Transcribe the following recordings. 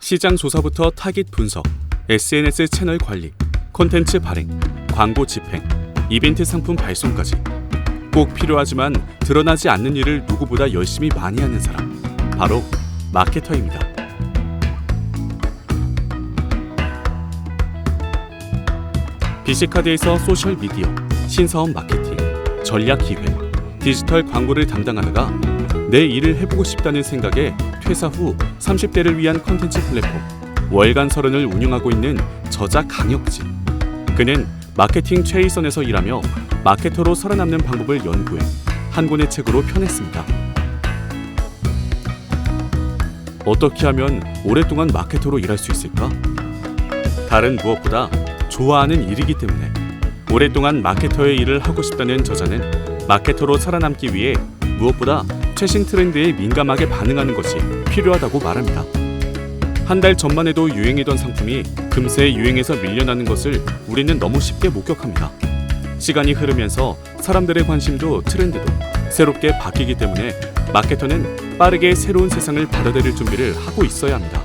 시장 조사부터 타깃 분석, SNS 채널 관리, 콘텐츠 발행, 광고 집행, 이벤트 상품 발송까지 꼭 필요하지만 드러나지 않는 일을 누구보다 열심히 많이 하는 사람 바로 마케터입니다. BC카드에서 소셜 미디어, 신사업 마케팅, 전략 기획, 디지털 광고를 담당하다가 내 일을 해보고 싶다는 생각에 퇴사 후 30대를 위한 컨텐츠 플랫폼 월간 서른을 운영하고 있는 저자 강혁진. 그는 마케팅 최일선에서 일하며 마케터로 살아남는 방법을 연구해 한 권의 책으로 펴냈습니다. 어떻게 하면 오랫동안 마케터로 일할 수 있을까? 다른 무엇보다 좋아하는 일이기 때문에 오랫동안 마케터의 일을 하고 싶다는 저자는 마케터로 살아남기 위해 무엇보다 최신 트렌드에 민감하게 반응하는 것이 필요하다고 말합니다. 한 달 전만 해도 유행이던 상품이 금세 유행에서 밀려나는 것을 우리는 너무 쉽게 목격합니다. 시간이 흐르면서 사람들의 관심도 트렌드도 새롭게 바뀌기 때문에 마케터는 빠르게 새로운 세상을 받아들일 준비를 하고 있어야 합니다.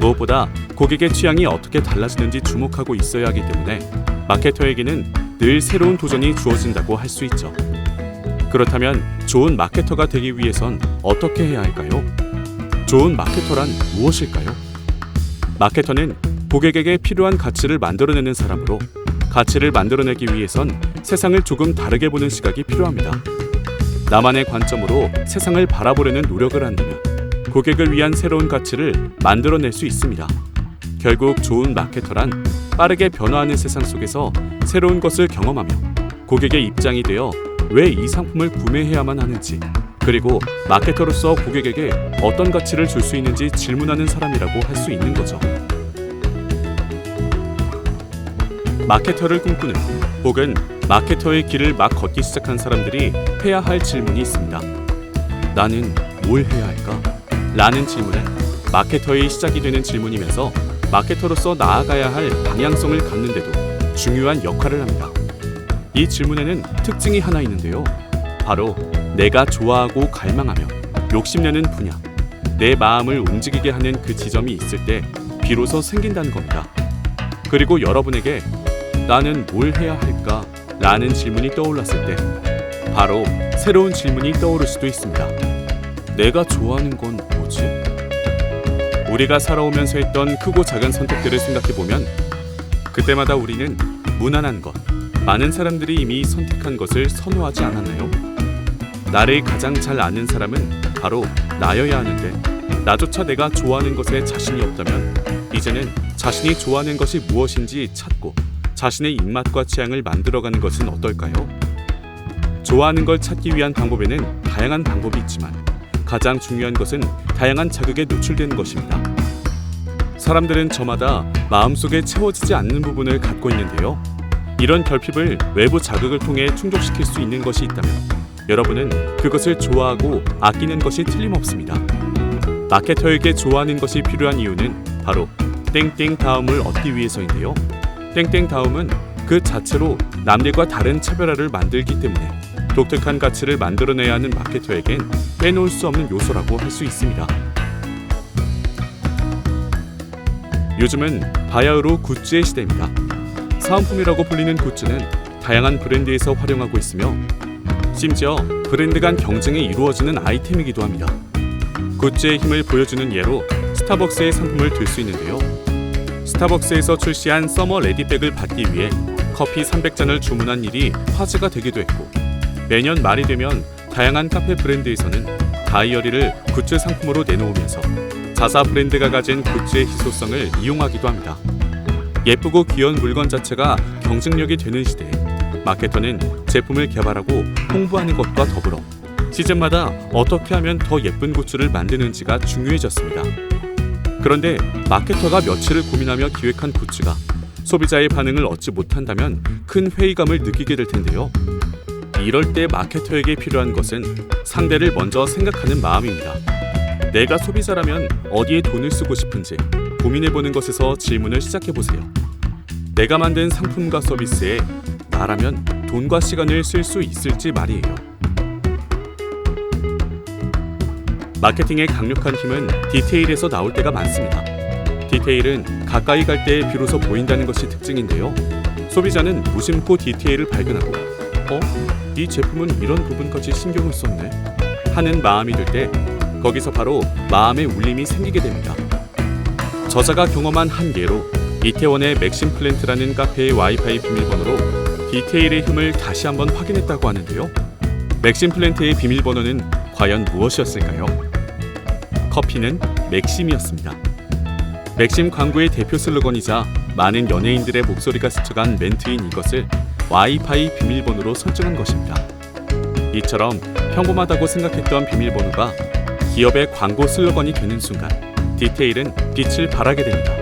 무엇보다 고객의 취향이 어떻게 달라지는지 주목하고 있어야 하기 때문에 마케터에게는 늘 새로운 도전이 주어진다고 할 수 있죠. 그렇다면 좋은 마케터가 되기 위해선 어떻게 해야 할까요? 좋은 마케터란 무엇일까요? 마케터는 고객에게 필요한 가치를 만들어내는 사람으로 가치를 만들어내기 위해선 세상을 조금 다르게 보는 시각이 필요합니다. 나만의 관점으로 세상을 바라보려는 노력을 한다면 고객을 위한 새로운 가치를 만들어낼 수 있습니다. 결국 좋은 마케터란 빠르게 변화하는 세상 속에서 새로운 것을 경험하며 고객의 입장이 되어 왜 이 상품을 구매해야만 하는지 그리고 마케터로서 고객에게 어떤 가치를 줄 수 있는지 질문하는 사람이라고 할 수 있는 거죠. 마케터를 꿈꾸는 혹은 마케터의 길을 막 걷기 시작한 사람들이 해야 할 질문이 있습니다. 나는 뭘 해야 할까? 라는 질문은 마케터의 시작이 되는 질문이면서 마케터로서 나아가야 할 방향성을 갖는데도 중요한 역할을 합니다. 이 질문에는 특징이 하나 있는데요. 바로 내가 좋아하고 갈망하며 욕심내는 분야, 내 마음을 움직이게 하는 그 지점이 있을 때 비로소 생긴다는 겁니다. 그리고 여러분에게 나는 뭘 해야 할까? 라는 질문이 떠올랐을 때 바로 새로운 질문이 떠오를 수도 있습니다. 내가 좋아하는 건 뭐지? 우리가 살아오면서 했던 크고 작은 선택들을 생각해 보면 그때마다 우리는 무난한 것, 많은 사람들이 이미 선택한 것을 선호하지 않았나요? 나를 가장 잘 아는 사람은 바로 나여야 하는데 나조차 내가 좋아하는 것에 자신이 없다면 이제는 자신이 좋아하는 것이 무엇인지 찾고 자신의 입맛과 취향을 만들어가는 것은 어떨까요? 좋아하는 걸 찾기 위한 방법에는 다양한 방법이 있지만 가장 중요한 것은 다양한 자극에 노출되는 것입니다. 사람들은 저마다 마음속에 채워지지 않는 부분을 갖고 있는데요. 이런 결핍을 외부 자극을 통해 충족시킬 수 있는 것이 있다면 여러분은 그것을 좋아하고 아끼는 것이 틀림없습니다. 마케터에게 좋아하는 것이 필요한 이유는 바로 땡땡 다음을 얻기 위해서인데요. 땡땡 다음은 그 자체로 남들과 다른 차별화를 만들기 때문에 독특한 가치를 만들어내야 하는 마케터에겐 빼놓을 수 없는 요소라고 할 수 있습니다. 요즘은 바야흐로 굿즈의 시대입니다. 사은품이라고 불리는 굿즈는 다양한 브랜드에서 활용하고 있으며 심지어 브랜드 간 경쟁이 이루어지는 아이템이기도 합니다. 굿즈의 힘을 보여주는 예로 스타벅스의 상품을 들 수 있는데요. 스타벅스에서 출시한 서머 레디백을 받기 위해 커피 300잔을 주문한 일이 화제가 되기도 했고 매년 말이 되면 다양한 카페 브랜드에서는 다이어리를 굿즈 상품으로 내놓으면서 자사 브랜드가 가진 굿즈의 희소성을 이용하기도 합니다. 예쁘고 귀여운 물건 자체가 경쟁력이 되는 시대에 마케터는 제품을 개발하고 홍보하는 것과 더불어 시즌마다 어떻게 하면 더 예쁜 굿즈를 만드는지가 중요해졌습니다. 그런데 마케터가 며칠을 고민하며 기획한 굿즈가 소비자의 반응을 얻지 못한다면 큰 회의감을 느끼게 될 텐데요. 이럴 때 마케터에게 필요한 것은 상대를 먼저 생각하는 마음입니다. 내가 소비자라면 어디에 돈을 쓰고 싶은지 고민해보는 것에서 질문을 시작해보세요. 내가 만든 상품과 서비스에 나라면 돈과 시간을 쓸 수 있을지 말이에요. 마케팅의 강력한 힘은 디테일에서 나올 때가 많습니다. 디테일은 가까이 갈 때 비로소 보인다는 것이 특징인데요. 소비자는 무심코 디테일을 발견하고 어? 이 제품은 이런 부분까지 신경을 썼네 하는 마음이 들 때 거기서 바로 마음의 울림이 생기게 됩니다. 저자가 경험한 한 예로 이태원의 맥심 플랜트라는 카페의 와이파이 비밀번호로 디테일의 힘을 다시 한번 확인했다고 하는데요. 맥심 플랜트의 비밀번호는 과연 무엇이었을까요? 커피는 맥심이었습니다. 맥심 광고의 대표 슬로건이자 많은 연예인들의 목소리가 스쳐간 멘트인 이것을 와이파이 비밀번호로 설정한 것입니다. 이처럼 평범하다고 생각했던 비밀번호가 기업의 광고 슬로건이 되는 순간 디테일은 빛을 발하게 됩니다.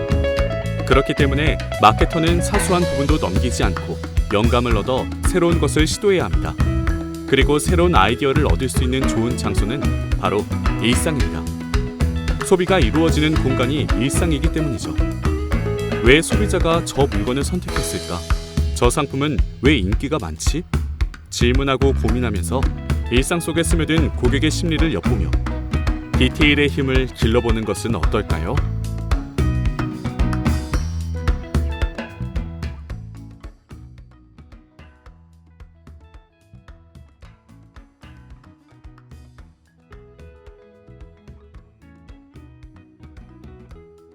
그렇기 때문에 마케터는 사소한 부분도 넘기지 않고 영감을 얻어 새로운 것을 시도해야 합니다. 그리고 새로운 아이디어를 얻을 수 있는 좋은 장소는 바로 일상입니다. 소비가 이루어지는 공간이 일상이기 때문이죠. 왜 소비자가 저 물건을 선택했을까? 저 상품은 왜 인기가 많지? 질문하고 고민하면서 일상 속에 스며든 고객의 심리를 엿보며 디테일의 힘을 길러보는 것은 어떨까요?